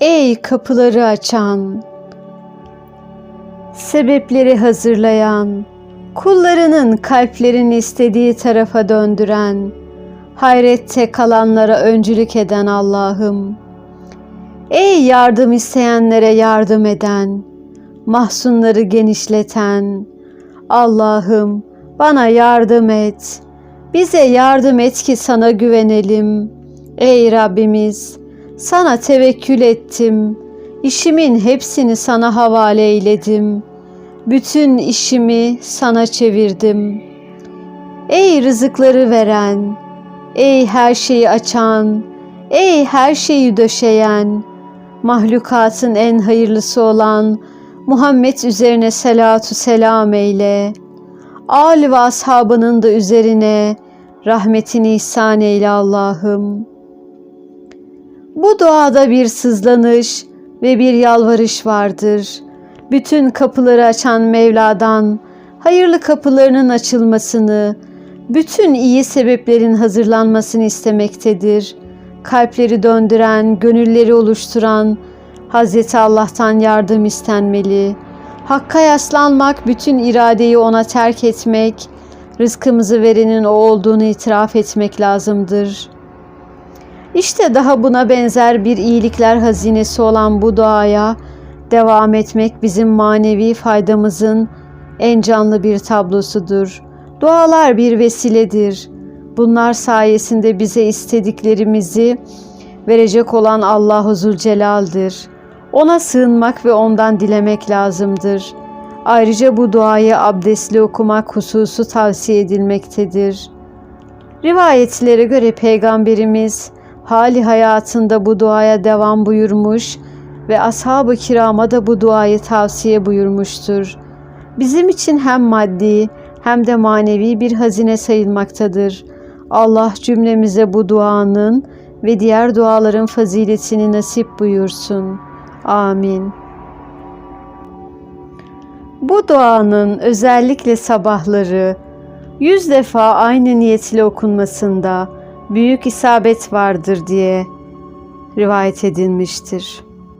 Ey kapıları açan, sebepleri hazırlayan, kullarının kalplerini istediği tarafa döndüren, hayrette kalanlara öncülük eden Allah'ım. Ey yardım isteyenlere yardım eden, mahzunları genişleten, Allah'ım bana yardım et. Bize yardım et ki sana güvenelim. Ey Rabbimiz, sana tevekkül ettim. İşimin hepsini sana havale eyledim. Bütün işimi sana çevirdim. Ey rızıkları veren, ey her şeyi açan, ey her şeyi döşeyen, mahlukatın en hayırlısı olan Muhammed üzerine selatu selam eyle. Al ve ashabının da üzerine rahmetini ihsan eyle Allah'ım. Bu duada bir sızlanış ve bir yalvarış vardır. Bütün kapıları açan Mevla'dan hayırlı kapılarının açılmasını, bütün iyi sebeplerin hazırlanmasını istemektedir. Kalpleri döndüren, gönülleri oluşturan Hazreti Allah'tan yardım istenmeli. Hakka yaslanmak, bütün iradeyi ona terk etmek, rızkımızı verenin o olduğunu itiraf etmek lazımdır.'' İşte daha buna benzer bir iyilikler hazinesi olan bu duaya devam etmek bizim manevi faydamızın en canlı bir tablosudur. Dualar bir vesiledir. Bunlar sayesinde bize istediklerimizi verecek olan Allahu Zülcelal'dir. Ona sığınmak ve ondan dilemek lazımdır. Ayrıca bu duayı abdestli okumak hususu tavsiye edilmektedir. Rivayetlere göre Peygamberimiz hali hayatında bu duaya devam buyurmuş ve ashab-ı kirama da bu duayı tavsiye buyurmuştur. Bizim için hem maddi hem de manevi bir hazine sayılmaktadır. Allah cümlemize bu duanın ve diğer duaların faziletini nasip buyursun. Amin. Bu duanın özellikle sabahları yüz defa aynı niyetle okunmasında büyük isabet vardır diye rivayet edilmiştir.